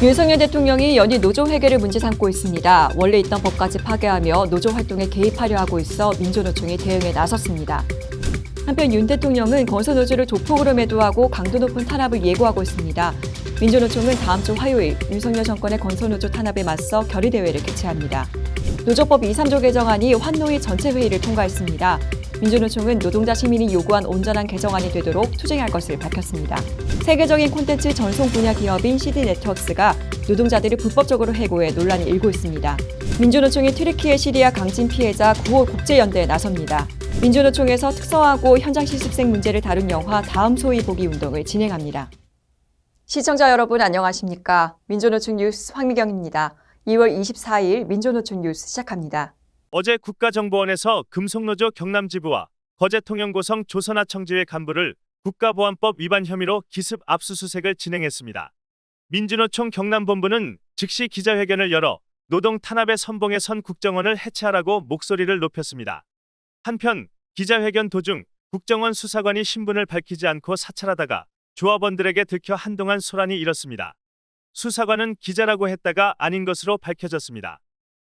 윤석열 대통령이 연일 노조 회계를 문제 삼고 있습니다. 원래 있던 법까지 파괴하며 노조 활동에 개입하려 하고 있어 민주노총이 대응에 나섰습니다. 한편 윤 대통령은 건설노조를 조폭으로 매도하고 강도 높은 탄압을 예고하고 있습니다. 민주노총은 다음 주 화요일 윤석열 정권의 건설노조 탄압에 맞서 결의대회를 개최합니다. 노조법 2, 3조 개정안이 환노위 전체 회의를 통과했습니다. 민주노총은 노동자 시민이 요구한 온전한 개정안이 되도록 투쟁할 것을 밝혔습니다. 세계적인 콘텐츠 전송 분야 기업인 CD 네트워크스가 노동자들을 불법적으로 해고해 논란이 일고 있습니다. 민주노총이 튀르키예 시리아 강진 피해자 구호 국제연대에 나섭니다. 민주노총에서 특성화고 현장 실습생 문제를 다룬 영화 다음 소위 보기 운동을 진행합니다. 시청자 여러분 안녕하십니까? 민주노총 뉴스 황미경입니다. 2월 24일 민주노총 뉴스 시작합니다. 어제 국가정보원에서 금속노조 경남지부와 거제통영고성 조선하청지회 간부를 국가보안법 위반 혐의로 기습 압수수색을 진행했습니다. 민주노총 경남본부는 즉시 기자회견을 열어 노동 탄압의 선봉에 선 국정원을 해체하라고 목소리를 높였습니다. 한편 기자회견 도중 국정원 수사관이 신분을 밝히지 않고 사찰하다가 조합원들에게 들켜 한동안 소란이 일었습니다. 수사관은 기자라고 했다가 아닌 것으로 밝혀졌습니다.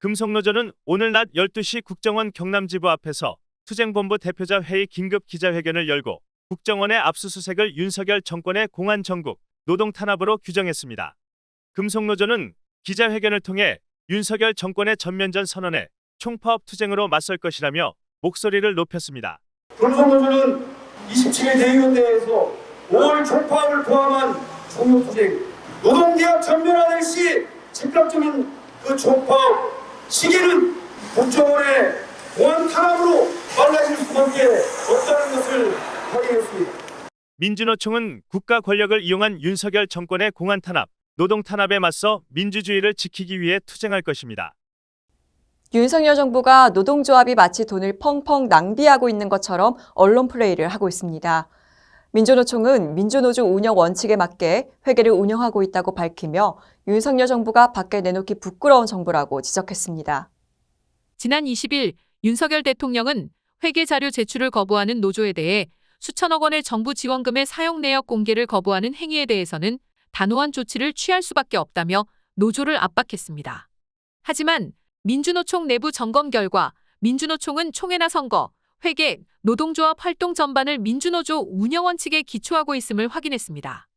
금속노조는 오늘 낮 12시 국정원 경남지부 앞에서 투쟁본부 대표자 회의 긴급 기자회견을 열고 국정원의 압수수색을 윤석열 정권의 공안 정국 노동 탄압으로 규정했습니다. 금속노조는 기자회견을 통해 윤석열 정권의 전면전 선언에 총파업 투쟁으로 맞설 것이라며 목소리를 높였습니다. 금속노조는 27일 대의원대회에서 5월 총파업을 포함한 종료투쟁, 노동계약 전면화될 시 즉각적인 그 총파업 시기는 국정원의 공안 탄압으로 빨라질 수밖에 없다는 것을 확인했습니다. 민주노총은 국가 권력을 이용한 윤석열 정권의 공안 탄압, 노동 탄압에 맞서 민주주의를 지키기 위해 투쟁할 것입니다. 윤석열 정부가 노동조합이 마치 돈을 펑펑 낭비하고 있는 것처럼 언론 플레이를 하고 있습니다. 민주노총은 민주노조 운영 원칙에 맞게 회계를 운영하고 있다고 밝히며 윤석열 정부가 밖에 내놓기 부끄러운 정부라고 지적했습니다. 지난 20일 윤석열 대통령은 회계 자료 제출을 거부하는 노조에 대해 수천억 원의 정부 지원금의 사용 내역 공개를 거부하는 행위에 대해서는 단호한 조치를 취할 수밖에 없다며 노조를 압박했습니다. 하지만 민주노총 내부 점검 결과 민주노총은 총회나 선거, 회계, 노동조합 활동 전반을 민주노조 운영 원칙에 기초하고 있음을 확인했습니다.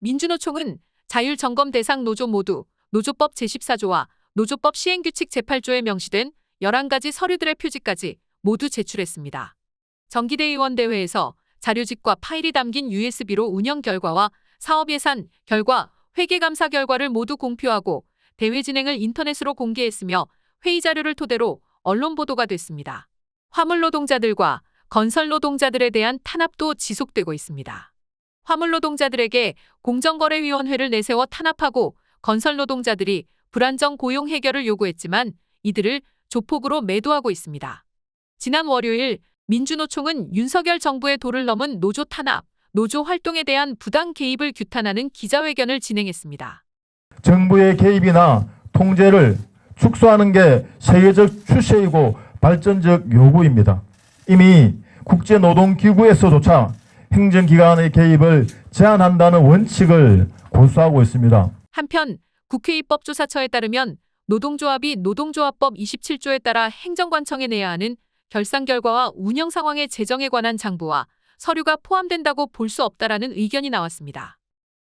민주노총은 자율점검 대상 노조 모두 노조법 제14조와 노조법 시행규칙 제8조에 명시된 11가지 서류들의 표지까지 모두 제출했습니다. 정기대의원대회에서 자료집과 파일이 담긴 USB로 운영 결과와 사업 예산, 결과, 회계감사 결과를 모두 공표하고 대회 진행을 인터넷으로 공개했으며 회의 자료를 토대로 언론 보도가 됐습니다. 화물 노동자들과 건설 노동자들에 대한 탄압도 지속되고 있습니다. 화물 노동자들에게 공정거래위원회를 내세워 탄압하고 건설 노동자들이 불안정 고용 해결을 요구했지만 이들을 조폭으로 매도하고 있습니다. 지난 월요일 민주노총은 윤석열 정부의 도를 넘은 노조 탄압, 노조 활동에 대한 부당 개입을 규탄하는 기자회견을 진행했습니다. 정부의 개입이나 통제를 축소하는 게 세계적 추세이고 발전적 요구입니다. 이미 국제노동기구에서조차 행정기관의 개입을 제한한다는 원칙을 고수하고 있습니다. 한편 국회 입법조사처에 따르면 노동조합이 노동조합법 27조에 따라 행정관청에 내야 하는 결산 결과와 운영 상황의 재정에 관한 장부와 서류가 포함된다고 볼 수 없다라는 의견이 나왔습니다.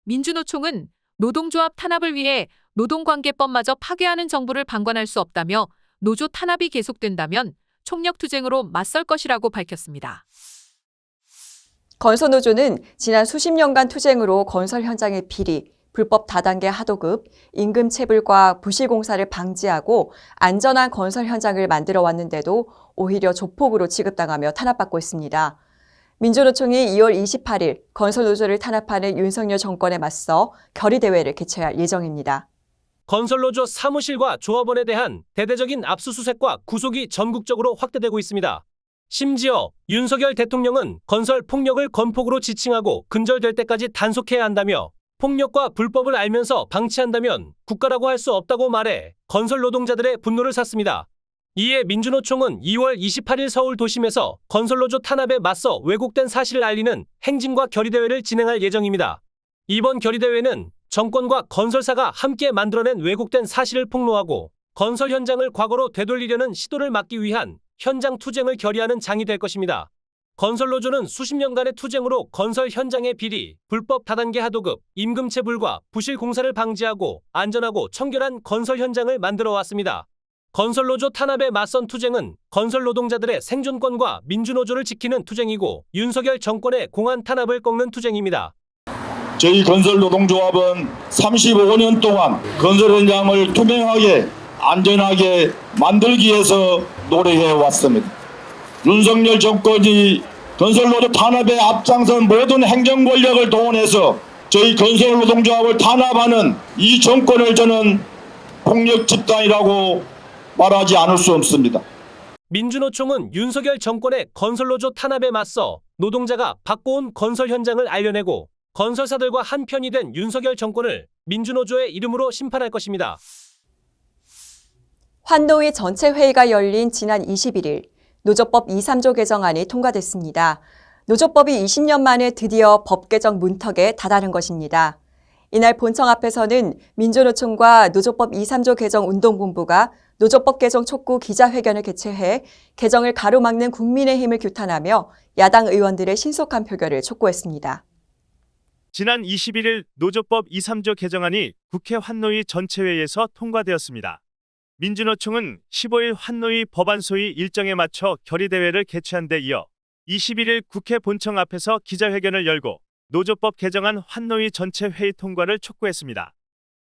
민주노총은 노동조합 탄압을 위해 노동관계법마저 파괴하는 정부를 방관할 수 없다며 노조 탄압이 계속된다면 총력투쟁으로 맞설 것이라고 밝혔습니다. 건설노조는 지난 수십 년간 투쟁으로 건설 현장의 비리, 불법 다단계 하도급, 임금 체불과 부실공사를 방지하고 안전한 건설 현장을 만들어 왔는데도 오히려 조폭으로 취급당하며 탄압받고 있습니다. 민주노총이 2월 28일 건설노조를 탄압하는 윤석열 정권에 맞서 결의대회를 개최할 예정입니다. 건설노조 사무실과 조합원에 대한 대대적인 압수수색과 구속이 전국적으로 확대되고 있습니다. 심지어 윤석열 대통령은 건설 폭력을 건폭으로 지칭하고 근절될 때까지 단속해야 한다며 폭력과 불법을 알면서 방치한다면 국가라고 할 수 없다고 말해 건설 노동자들의 분노를 샀습니다. 이에 민주노총은 2월 28일 서울 도심에서 건설노조 탄압에 맞서 왜곡된 사실을 알리는 행진과 결의대회를 진행할 예정입니다. 이번 결의대회는 정권과 건설사가 함께 만들어낸 왜곡된 사실을 폭로하고 건설 현장을 과거로 되돌리려는 시도를 막기 위한 현장 투쟁을 결의하는 장이 될 것입니다. 건설노조는 수십 년간의 투쟁으로 건설 현장의 비리, 불법 다단계 하도급, 임금체 불과 부실 공사를 방지하고 안전하고 청결한 건설 현장을 만들어 왔습니다. 건설노조 탄압에 맞선 투쟁은 건설 노동자들의 생존권과 민주노조를 지키는 투쟁이고 윤석열 정권의 공안 탄압을 꺾는 투쟁입니다. 저희 건설노동조합은 35년 동안 건설 현장을 투명하게 안전하게 만들기 위해서 노력해 왔습니다. 윤석열 정권이 건설노조 탄압에 앞장선 모든 행정 권력을 동원해서 저희 건설노동조합을 탄압하는 이 정권을 저는 폭력 집단이라고 말하지 않을 수 없습니다. 민주노총은 윤석열 정권의 건설노조 탄압에 맞서 노동자가 바꿔온 건설 현장을 알려내고 건설사들과 한편이 된 윤석열 정권을 민주노조의 이름으로 심판할 것입니다. 환노위 전체 회의가 열린 지난 21일 노조법 2, 3조 개정안이 통과됐습니다. 노조법이 20년 만에 드디어 법 개정 문턱에 다다른 것입니다. 이날 본청 앞에서는 민주노총과 노조법 2, 3조 개정 운동본부가 노조법 개정 촉구 기자회견을 개최해 개정을 가로막는 국민의힘을 규탄하며 야당 의원들의 신속한 표결을 촉구했습니다. 지난 21일 노조법 2, 3조 개정안이 국회 환노위 전체회의에서 통과되었습니다. 민주노총은 15일 환노위 법안 소위 일정에 맞춰 결의대회를 개최한 데 이어 21일 국회 본청 앞에서 기자회견을 열고 노조법 개정안 환노위 전체 회의 통과를 촉구했습니다.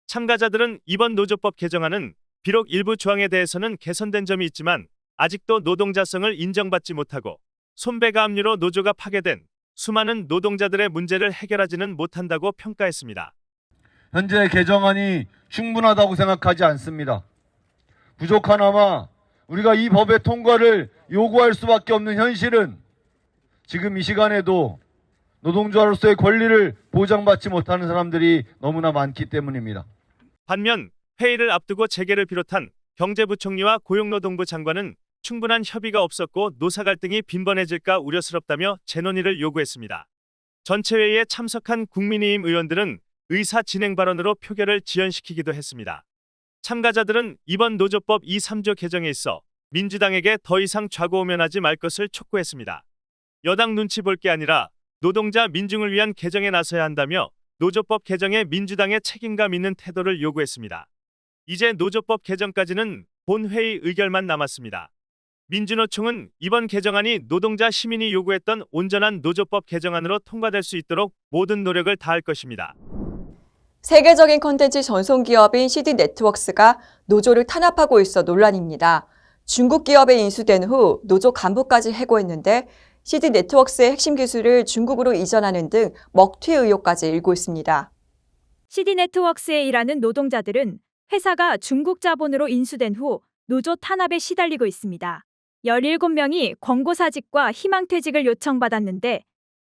참가자들은 이번 노조법 개정안은 비록 일부 조항에 대해서는 개선된 점이 있지만 아직도 노동자성을 인정받지 못하고 손배가 압류로 노조가 파괴된 수많은 노동자들의 문제를 해결하지는 못한다고 평가했습니다. 현재 개정안이 충분하다고 생각하지 않습니다. 부족하나마 우리가 이 법의 통과를 요구할 수밖에 없는 현실은 지금 이 시간에도 노동자로서의 권리를 보장받지 못하는 사람들이 너무나 많기 때문입니다. 반면 회의를 앞두고 재개를 비롯한 경제부총리와 고용노동부 장관은 충분한 협의가 없었고 노사 갈등이 빈번해질까 우려스럽다며 재논의를 요구했습니다. 전체 회의에 참석한 국민의힘 의원들은 의사 진행 발언으로 표결을 지연시키기도 했습니다. 참가자들은 이번 노조법 2, 3조 개정에 있어 민주당에게 더 이상 좌고우면하지 말 것을 촉구했습니다. 여당 눈치 볼 게 아니라 노동자 민중을 위한 개정에 나서야 한다며 노조법 개정에 민주당의 책임감 있는 태도를 요구했습니다. 이제 노조법 개정까지는 본회의 의결만 남았습니다. 민주노총은 이번 개정안이 노동자 시민이 요구했던 온전한 노조법 개정안으로 통과될 수 있도록 모든 노력을 다할 것입니다. 세계적인 컨텐츠 전송 기업인 CD네트워크스가 노조를 탄압하고 있어 논란입니다. 중국 기업에 인수된 후 노조 간부까지 해고했는데 CD네트워크스의 핵심 기술을 중국으로 이전하는 등 먹튀 의혹까지 일고 있습니다. CD네트워크스에 일하는 노동자들은 회사가 중국 자본으로 인수된 후 노조 탄압에 시달리고 있습니다. 17명이 권고사직과 희망퇴직을 요청받았는데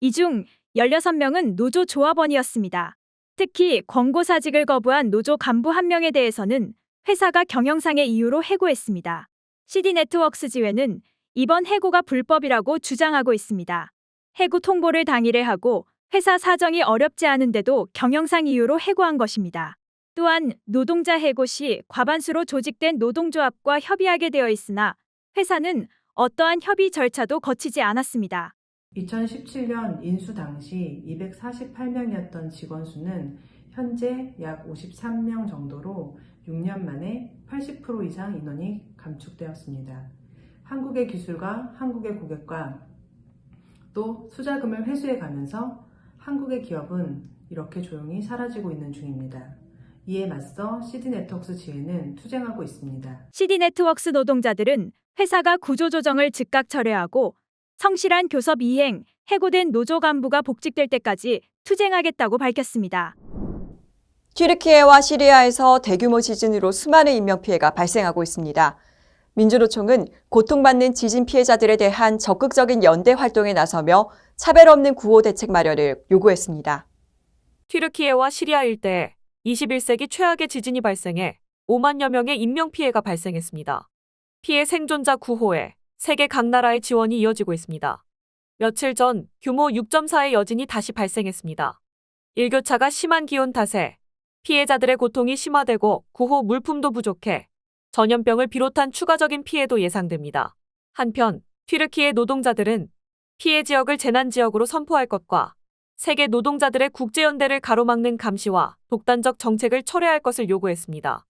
이 중 16명은 노조 조합원이었습니다. 특히 권고사직을 거부한 노조 간부 한 명에 대해서는 회사가 경영상의 이유로 해고했습니다. CD네트워크스 지회는 이번 해고가 불법이라고 주장하고 있습니다. 해고 통보를 당일에 하고 회사 사정이 어렵지 않은데도 경영상 이유로 해고한 것입니다. 또한 노동자 해고 시 과반수로 조직된 노동조합과 협의하게 되어 있으나 회사는 어떠한 협의 절차도 거치지 않았습니다. 2017년 인수 당시 248명이었던 직원 수는 현재 약 53명 정도로 6년 만에 80% 이상 인원이 감축되었습니다. 한국의 기술과 한국의 고객과 또 투자금을 회수해 가면서 한국의 기업은 이렇게 조용히 사라지고 있는 중입니다. 이에 맞서 CD네트워크스 지회는 투쟁하고 있습니다. CD네트워크스 노동자들은 회사가 구조조정을 즉각 철회하고 성실한 교섭 이행, 해고된 노조 간부가 복직될 때까지 투쟁하겠다고 밝혔습니다. 튀르키예와 시리아에서 대규모 지진으로 수많은 인명피해가 발생하고 있습니다. 민주노총은 고통받는 지진 피해자들에 대한 적극적인 연대 활동에 나서며 차별 없는 구호 대책 마련을 요구했습니다. 튀르키예와 시리아 일대에 21세기 최악의 지진이 발생해 5만여 명의 인명피해가 발생했습니다. 피해 생존자 구호에 세계 각 나라의 지원이 이어지고 있습니다. 며칠 전 규모 6.4의 여진이 다시 발생했습니다. 일교차가 심한 기온 탓에 피해자들의 고통이 심화되고 구호 물품도 부족해 전염병을 비롯한 추가적인 피해도 예상됩니다. 한편 튀르키예 노동자들은 피해 지역을 재난 지역으로 선포할 것과 세계 노동자들의 국제연대를 가로막는 감시와 독단적 정책을 철회할 것을 요구했습니다.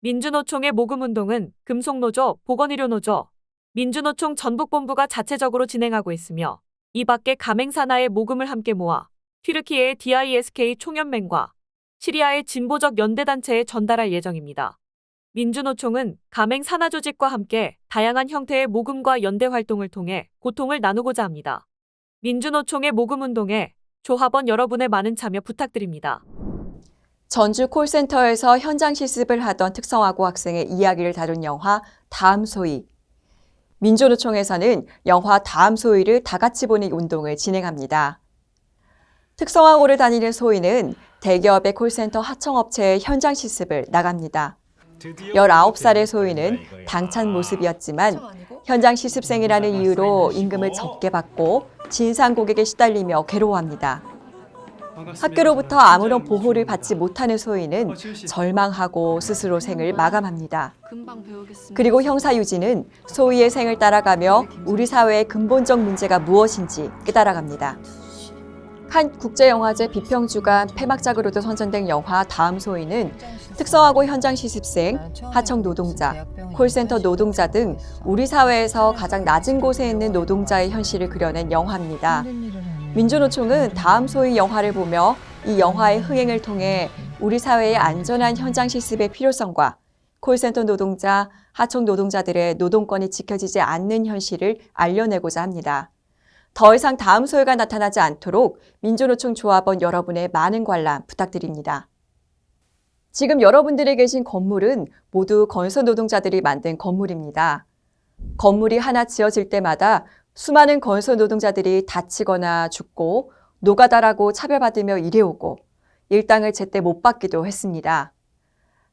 민주노총의 모금운동은 금속노조, 보건의료노조, 민주노총 전북본부가 자체적으로 진행하고 있으며 이 밖에 가맹산하의 모금을 함께 모아 튀르키예의 DISK 총연맹과 시리아의 진보적 연대단체에 전달할 예정입니다. 민주노총은 가맹 산하 조직과 함께 다양한 형태의 모금과 연대 활동을 통해 고통을 나누고자 합니다. 민주노총의 모금 운동에 조합원 여러분의 많은 참여 부탁드립니다. 전주 콜센터에서 현장 실습을 하던 특성화고 학생의 이야기를 다룬 영화 다음 소위. 민주노총에서는 영화 다음 소위를 다 같이 보는 운동을 진행합니다. 특성화고를 다니는 소위는 대기업의 콜센터 하청업체의 현장 실습을 나갑니다. 19살의 소위는 당찬 모습이었지만 현장 실습생이라는 이유로 임금을 적게 받고 진상 고객에 시달리며 괴로워합니다. 학교로부터 아무런 보호를 받지 못하는 소위는 절망하고 스스로 생을 마감합니다. 그리고 형사 유지는 소위의 생을 따라가며 우리 사회의 근본적 문제가 무엇인지 깨달아갑니다. 한 국제영화제 비평주간 폐막작으로도 선정된 영화 다음 소위는 특성화고 현장 실습생, 하청 노동자, 콜센터 노동자 등 우리 사회에서 가장 낮은 곳에 있는 노동자의 현실을 그려낸 영화입니다. 민주노총은 다음 소위 영화를 보며 이 영화의 흥행을 통해 우리 사회의 안전한 현장 실습의 필요성과 콜센터 노동자, 하청 노동자들의 노동권이 지켜지지 않는 현실을 알려내고자 합니다. 더 이상 다음 소위가 나타나지 않도록 민주노총 조합원 여러분의 많은 관람 부탁드립니다. 지금 여러분들이 계신 건물은 모두 건설 노동자들이 만든 건물입니다. 건물이 하나 지어질 때마다 수많은 건설 노동자들이 다치거나 죽고 노가다라고 차별받으며 일해오고 일당을 제때 못 받기도 했습니다.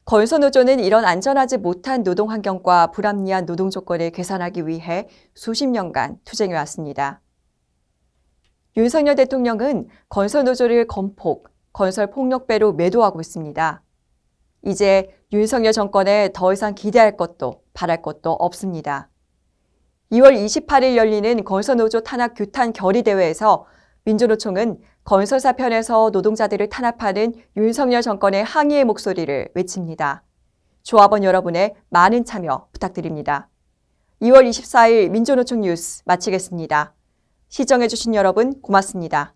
건설노조는 이런 안전하지 못한 노동 환경과 불합리한 노동 조건을 개선하기 위해 수십 년간 투쟁해 왔습니다. 윤석열 대통령은 건설노조를 건폭, 건설폭력배로 매도하고 있습니다. 이제 윤석열 정권에 더 이상 기대할 것도 바랄 것도 없습니다. 2월 28일 열리는 건설노조 탄압 규탄 결의 대회에서 민주노총은 건설사 편에서 노동자들을 탄압하는 윤석열 정권의 항의의 목소리를 외칩니다. 조합원 여러분의 많은 참여 부탁드립니다. 2월 24일 민주노총 뉴스 마치겠습니다. 시청해주신 여러분 고맙습니다.